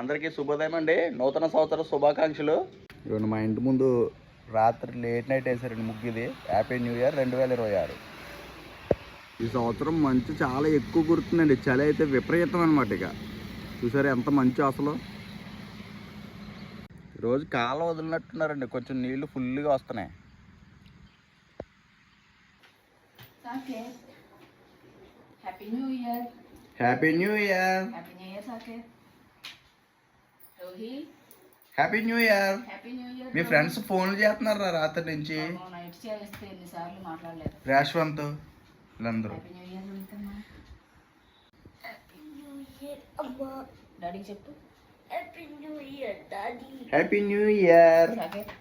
అందరికీ శుభోదయం అండి. నూతన సంవత్సర శుభాకాంక్షలు. ఇవ్వండి మా ఇంటి ముందు రాత్రి లేట్ నైట్ వేసారండి ముగ్గు ఇది హ్యాపీ న్యూ ఇయర్ రెండు వేల ఇరవై ఆరు. ఈ సంవత్సరం మంచు చాలా ఎక్కువ కుడుతుందండి చలి అయితే విపరీతం అనమాట ఇక. చూసారా ఎంత మంచు అసలు? ఈరోజు కాలం వదిలినట్టున్నారండి. కొంచెం నీళ్ళు ఫుల్గా వస్తున్నాయి. Happy New Year. Happy new year Year, Saket. Rohi. Happy new year. మీ ఫ్రెండ్స్ ఫోన్లు చేస్తున్నారా రాత్రి నుంచి? నైట్ చేస్తే ఎన్నిసార్లు మాట్లాడలేదు. రాశ్వంత్ వీళ్ళందరూ happy new year Saket.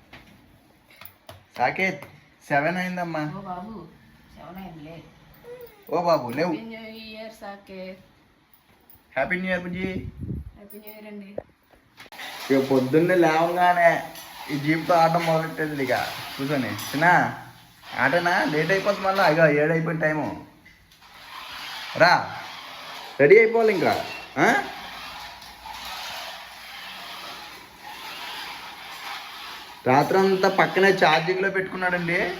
Saket seven అయిందమ్మా. ఓ బాబు సెవెన్ అయిందిలే. ఓ బాబు లేవు. Happy new year Saket. Happy new year బుజ్జి. హ్యాపీ న్యూ ఇయర్ అండి. ఇక పొద్దున్నే లేవగానే ఈ జీప్తో ఆట మొదలెట్టేది ఇక. కూర్చొని. చిన్న ఆటనా? లేట్ అయిపోతుంది మళ్ళీ. ఇక ఏడు అయిపోయిన టైము. రా. రెడీ అయిపోవాలి ఇంకా. రాత్రంతా పక్కనే ఛార్జింగ్లో పెట్టుకున్నాడండి.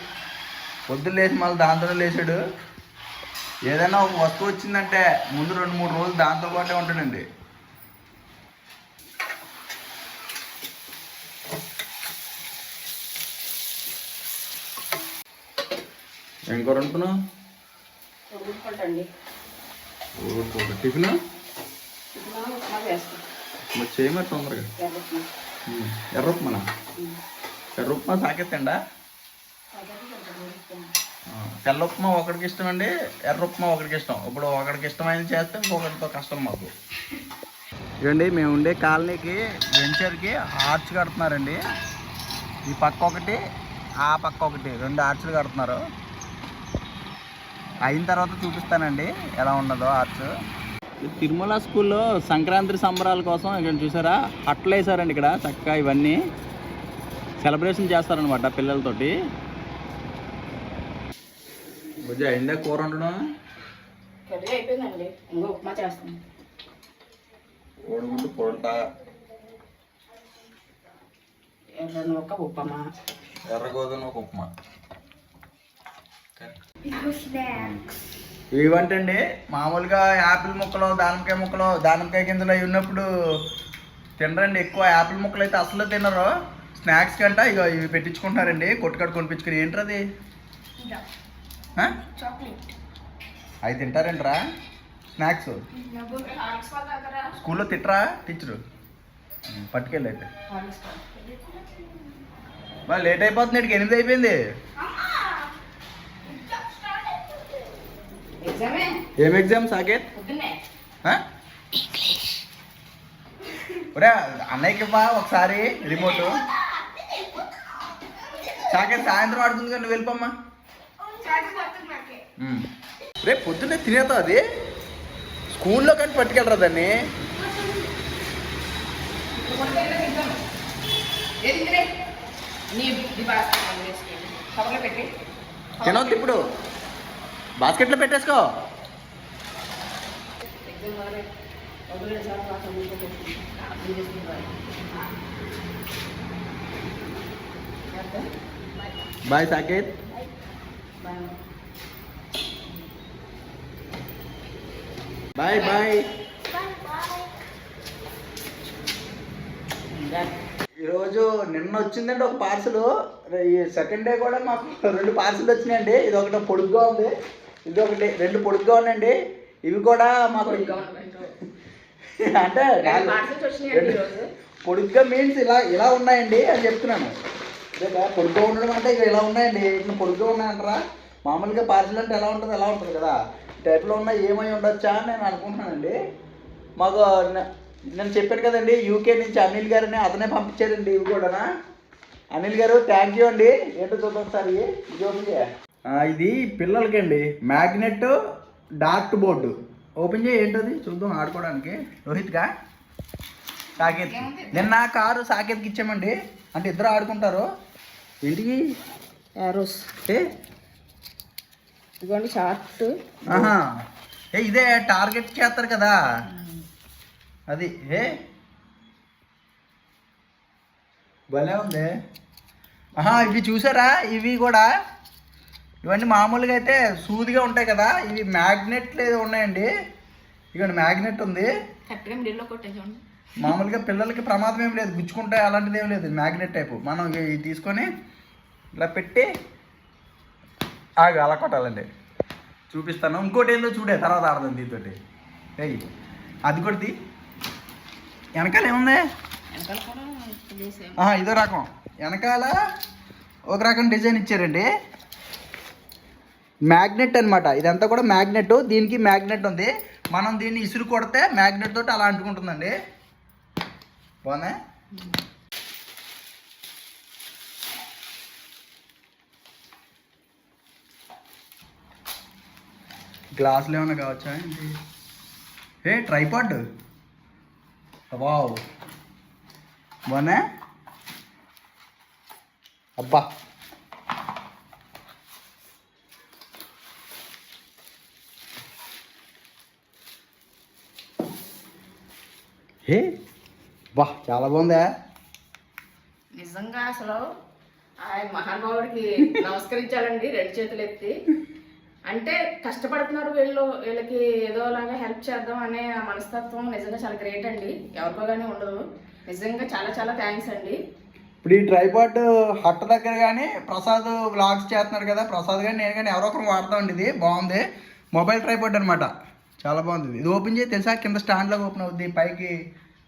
పొద్దున్న లేచి మళ్ళీ దాంతోనే లేచాడు. ఏదైనా ఒక వస్తువు వచ్చిందంటే ముందు రెండు మూడు రోజులు దాంతో పాటే ఉంటాడండి. ఏం కూర అనుకున్నావు టిఫిన్? ఉప్మా ఉప్మా మరి చేయమని తొందరగా. ఎర్ర ఉమ్, ఎర్ర ఉప్మానా ఎర్ర ఉప్మా సాకెత్తండా తెల్ల ఉప్మా ఒకడికి ఇష్టం అండి ఎర్ర ఉప్మా ఒకడికి ఇష్టం. ఇప్పుడు ఒకడికి ఇష్టమైనది చేస్తే ఇంకొకరితో కష్టం మాకు. ఇవ్వండి మేము ఉండే కాలనీకి వెంచర్కి ఆర్చ్ కడుతున్నారండి. ఈ పక్క ఒకటి ఆ పక్క ఒకటి రెండు ఆర్చ్లు కడుతున్నారు. అయిన తర్వాత చూపిస్తానండి ఎలా ఉన్నదో ఆర్చ్ తిరుమల స్కూల్లో సంక్రాంతి సంబరాల కోసం ఇక్కడ చూసారా? హట్లు వేసారండి ఇక్కడ చక్కగా ఇవన్నీ సెలబ్రేషన్ చేస్తారనమాట పిల్లలతోటి. బుజ్జి అయిందా కూర వండడం? కర్రీ అయిపోయిందండి. ఇంకో ఉప్మా చేస్తాం. కోడిగుడ్డు పొరట. ఎర్ర ఒక ఉప్మా. ఎర్ర గోధుమ ఉప్మా. ఇవంటండి మామూలుగా యాపిల్ ముక్కలు దానిమ్మకాయ ముక్కలు దానిమ్మకాయ గింజలు అవి ఉన్నప్పుడు తినరండి ఎక్కువ. యాపిల్ ముక్కలు అయితే అసలు తినరు. స్నాక్స్ కంట ఇక ఇవి పెట్టించుకుంటున్నారండి. కొట్టుకడ కొనిపించుకుని. ఏంటది. అవి తింటారేంట్రా? స్నాక్స్? స్కూల్లో తిట్టరా టీచరు? పట్టుకెళ్ళి అయితే. బాగా లేట్ అయిపోతుంది. ఎనిమిది అయిపోయింది. ఏం ఎగ్జామ్ సాకేత్? ఒరే అన్నయ్యకి ఒకసారి రిమోట్ సాకేత్ సాయంత్రం ఆడుతుంది కానీ నువ్వు వెళ్ళిపోమ్మా. రేపు పొద్దున్నే తినేతావు అది? స్కూల్లో కానీ పట్టుకెళ్ళరా దాన్ని? తినొద్దు ఇప్పుడు. బాస్కెట్లో పెట్టేసుకో bye Saket bye. Bye bye. ఈరోజు నిన్న వచ్చిందండి ఒక పార్సల్ ఈ సెకండ్ డే కూడా మాకు రెండు పార్సల్ వచ్చినాయండి ఇది ఒకటి పొడుగ్గా ఉంది ఇది ఒకటి రెండు పొడుగ్గా ఉన్నాయండి ఇవి కూడా మాకు అంటే. పొడుగ్గా మీన్స్ ఇలా ఇలా ఉన్నాయండి అని చెప్తున్నాను. పొడుగ్గా ఉండడం అంటే ఇక ఇలా ఉన్నాయండి. ఇట్లా పొడుగ్గా ఉన్నాయంటారా? మామూలుగా పార్సల్ అంటే ఎలా ఉంటుంది? ఎలా ఉంటుంది కదా. టైప్లో ఉన్నాయి ఏమై ఉండొచ్చా అని నేను అనుకుంటున్నానండి. మాకు నేను చెప్పాను కదండి యూకే నుంచి అనిల్ గారిని అతనే పంపించారండి ఇవి కూడా అనిల్ గారు థ్యాంక్ యూ అండి. ఏంటో చూద్దాం ఒకసారి. ఇది చేయ ఇది పిల్లలకండి. మ్యాగ్నెట్ డార్ట్ బోర్డు ఓపెన్ చేయి ఏంటది? చూద్దాం ఆడుకోవడానికి. రోహిత్గా సాకేత్ నిన్న కారు సాకేత్కి ఇచ్చామండి. అంటే ఇద్దరు ఆడుకుంటారు. ఏంటికి యారోస్ ఏ? ఇదిగోండి షార్ట్. ఆహా. ఏ ఇదే టార్గెట్ చేస్తారు కదా. అది ఏ? భలే ఉంది. ఆహా ఇవి చూసారా? ఇవి కూడా ఇవన్నీ మామూలుగా అయితే సూదిగా ఉంటాయి కదా. ఇవి మ్యాగ్నెట్లు ఏదో ఉన్నాయండి. ఇవన్నీ మ్యాగ్నెట్ ఉంది. మామూలుగా పిల్లలకి ప్రమాదం ఏం లేదు. గుచ్చుకుంటే అలాంటిది ఏం లేదు. Magnet type. మనం ఇవి తీసుకొని ఇలా పెట్టి ఆగు అలా కొట్టాలండి. చూపిస్తాను. ఇంకోటి ఏందో చూడే తర్వాత ఆడదాం దీంతో ఏయ్ అది కూడా తీ. వెనకాల ఏముంది? ఇదో రకం. వెనకాల ఒక రకం డిజైన్ ఇచ్చారండి. మ్యాగ్నెట్ అనమాట ఇదంతా కూడా మ్యాగ్నెట్. దీనికి మ్యాగ్నెట్ ఉంది. మనం దీన్ని ఇసురు కొడితే మ్యాగ్నెట్ తోటి అలా అంటుకుంటుందండి. బాగున్నా గ్లాసులు ఏమైనా కావచ్చా ఏంటి? ఏ ట్రైపాడ్? వావ్. బాగున్నా అబ్బా. ఏ? బా చాలా బాగుందా? నిజంగా అసలు ఆయన మహానుభావుడికి నమస్కరించాలండి రెండు చేతులు ఎత్తి. అంటే కష్టపడుతున్నారు వీళ్ళు వీళ్ళకి ఏదోలాగా హెల్ప్ చేద్దాం అనే మనస్తత్వం నిజంగా చాలా గ్రేట్ అండి. ఎవరికో కానీ ఉండదు. నిజంగా చాలా చాలా థ్యాంక్స్ అండి. ఇప్పుడు ఈ ట్రైపాడ్ హట్ట దగ్గర కానీ ప్రసాద్ వ్లాగ్స్ చేస్తున్నారు కదా ప్రసాద్ కానీ నేను కానీ ఎవరో ఒకరు వాడతామండి ఇది. బాగుంది. మొబైల్ ట్రైపాడ్ అనమాట చాలా బాగుంది. ఇది. ఓపెన్ చేసి తెలుసా? కింద స్టాండ్లో ఓపెన్ అవుద్ది. పైకి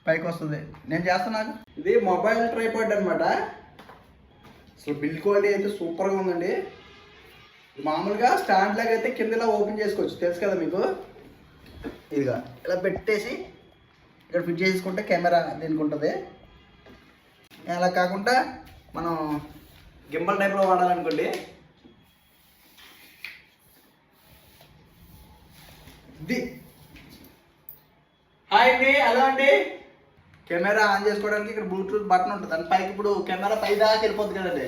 పైకి వస్తుంది. నేను చేస్తున్నాను ఇది మొబైల్ ట్రైపాడ్ అనమాట అసలు బిల్ క్వాలిటీ అయితే సూపర్గా ఉందండి. మామూలుగా స్టాండ్ లాగా అయితే కిందలా ఓపెన్ చేసుకోవచ్చు. తెలుసు కదా మీకు? ఇదిగా ఇలా పెట్టేసి ఇక్కడ ఫిట్ చేసుకుంటే కెమెరా దీనికి ఉంటుంది. అలా కాకుండా మనం గింబల్ టైప్లో వాడాలనుకోండి. ఇది హాయ్ అండి హలో అండి. కెమెరా ఆన్ చేసుకోవడానికి ఇక్కడ బ్లూటూత్ బటన్ ఉంటుంది. దాని పైకి ఇప్పుడు కెమెరా పై దాకా వెళ్ళిపోద్ది కదండి.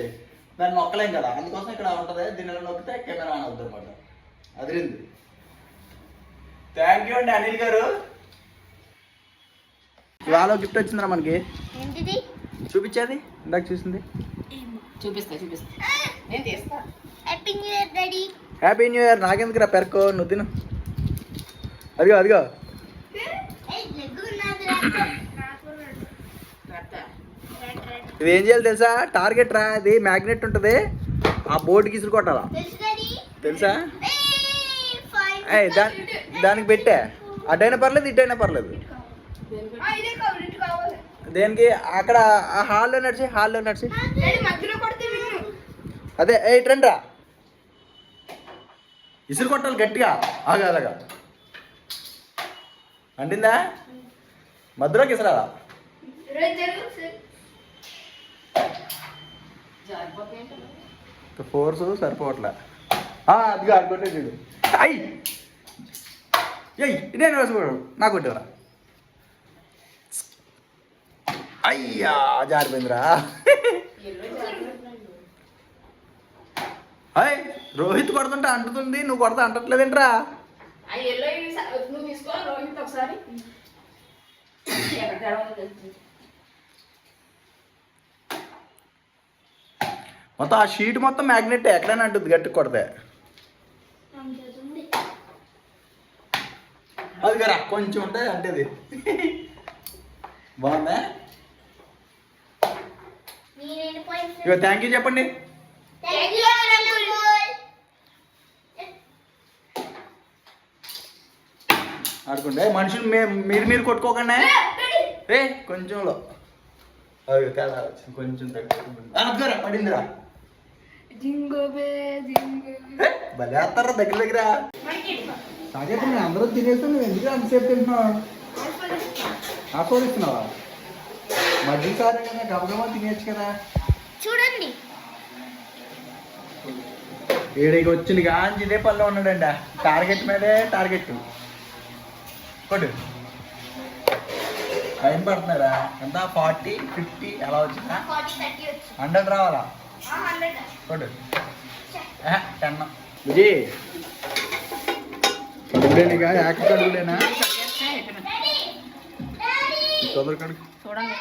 దాన్ని నొక్కలేం కదా. అందుకోసం ఇక్కడ ఉంటుంది. దీని ఇలా నొక్కితే కెమెరా ఆన్ అవుతుంది అనమాట అదిరింది. థ్యాంక్ యూ అండి అనిల్ గారు. ఇవాళ గిఫ్ట్ వచ్చిందిరా మనకి. ఏంటిది? చూపించేది? ఇందాక చూసింది. చూపిస్తా చూపిస్తా. నేను తీస్తా. Happy new year daddy happy new year నాకెందుకు రా పెరకో? నువ్వు తిను. అదిగో అదిగో. ఇది ఏం చేయాలి తెలుసా? టార్గెట్ రా అది మ్యాగ్నెట్ ఉంటుంది. ఆ బోర్డుకి ఇసురు కొట్టాలా? తెలుసా? దా దానికి పెట్టే. అటైనా పర్లేదు ఇటైనా పర్లేదు. దేనికి? అక్కడ ఆ హాల్లో నడిచి హాల్లో నడిచి. అదే ఏ ట్రెండ్ రా ఇసురు కొట్టాలి గట్టిగా. ఆగా అలాగా అంటిందా? మధ్యలోకి జారిపోతే ఫోర్స్ సరిపోవట్లే. అదిగో అనుకుంటే చూడు. అయ్యి ఎయ్ ఇదే వేసుకోడు. నాకు కొట్టేవరా? అయ్యా జారిపోయిందిరా. అయ్ రోహిత్ కొడుతుంటే అంటుతుంది నువ్వు కొడతా అంటట్లేదేంట్రా? ఆ ఎల్లో నువ్వు తీసుకో రోహిత్ ఒకసారి ఎక్కడ తేడా ఉందో తెలుస్తుంది. మొత్తం ఆ షీట్ మొత్తం మ్యాగ్నెట్ ఎక్కడైనా అంటుంది గట్టి కొడితే. అది కదా కొంచెం ఉంటుంది అంటేది. బాగుందా? ఇక థ్యాంక్ యూ చెప్పండి థ్యాంక్ యూ అంకుల్ ఆడుకుంటే. మనుషులు మే మీరు మీరు కొట్టుకోకండి. ఏ కొంచెంలో. అయ్యో తేడా వచ్చింది కొంచెం అదిగోరా పడిందిరా. భలే వేస్తారా దగ్గర దగ్గర. సాగేత నేను అందరూ తినేస్తాను నువ్వు ఎందుకు అంతసేపు తింటున్నావు? ఆస్వాదిస్తున్నావా? మధ్యసారి కదా గబగబా తినేయచ్చు కదా. చూడండి. ఏడికి వచ్చింది కానీ ఇదే పనిలో ఉన్నాడండి టార్గెట్ మీదే టార్గెట్. కొట్టు. టైం పడుతున్నారా ఎంత? ఫార్టీ ఫిఫ్టీ అలా వచ్చిందా? హండ్రెడ్ రావాలా? కొట్టు. టెన్. విజయ్ కడుగులేనిగా యాక్ కడుగులేనా తొందర కడుగు చూడండి.